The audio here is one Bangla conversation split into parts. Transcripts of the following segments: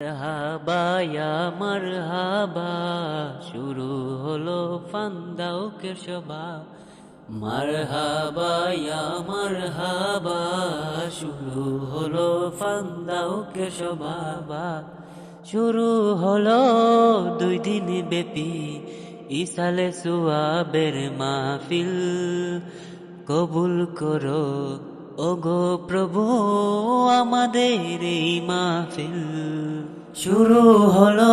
মারহাবা, ইয়া মারহাবা। শুরু হলো ফান্দাও কেশবা মারহাবা, ইয়া মারহাবা। শুরু হলো ফান্দাও কেশবা শুরু হলো দুই দিন ব্যাপী ইসালে সুয়াবের মাহফিল। কবুল করো ওগো প্রভু, আমাদের এই মাহফিল শুরু হলো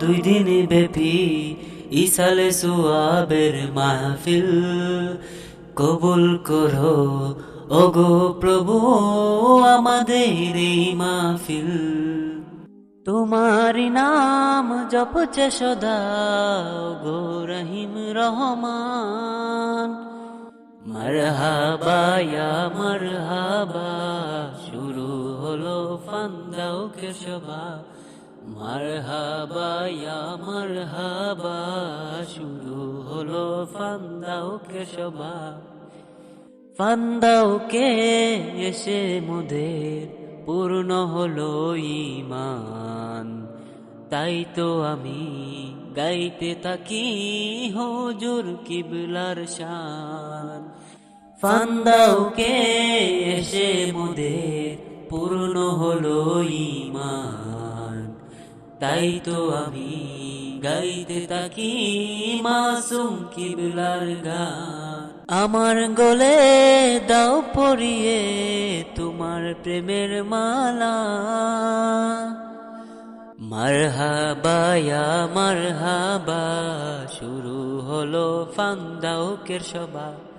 দুই দিন ব্যাপী ইসালে সুয়াবের মাহফিল। কবুল করো, ওগো প্রভু, আমাদের এই মাহফিল। তোমার নাম জপছে সদা গো রহিম রহমান। মারহাবা, ইয়া মারহাবা। শুরু হলো ফান্দাও কেশবা। মারহাবা, ইয়া মারহাবা। শুরু হলো ফান্দাও কেশবা। ফান্দাওকে এসে মোদের? পূর্ণ হলো ইমান তাই তো আমি গাইতে থাকি হুজুর কিবলার শান। ফান্দাওকে এসে মোদের পূর্ণ হলো ইমান তাই তো আমি গাইতে থাকি মাসুম কিবলার গান। আমার গলে দাও পরিয়ে তোমার প্রেমের মালা। মারহাবা ইয়া মারহাবা, শুরু হলো ফান্দাও কেরসবা মারহাবা ইয়া মারহাবা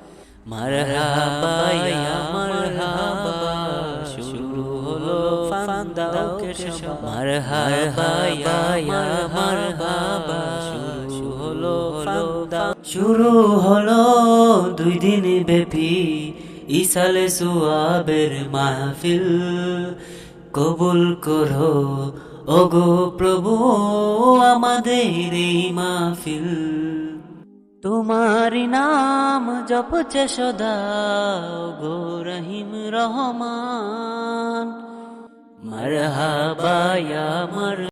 শুরু হলো দুই দিন ব্যাপী ইসালে সুয়াবের মাহফিল। কবুল করো, ওগো প্রভু, আমাদের এই মাহফিল। তোমার নাম জপছে সদা গো রহিম রহমান। মারহাবা ইয়া মার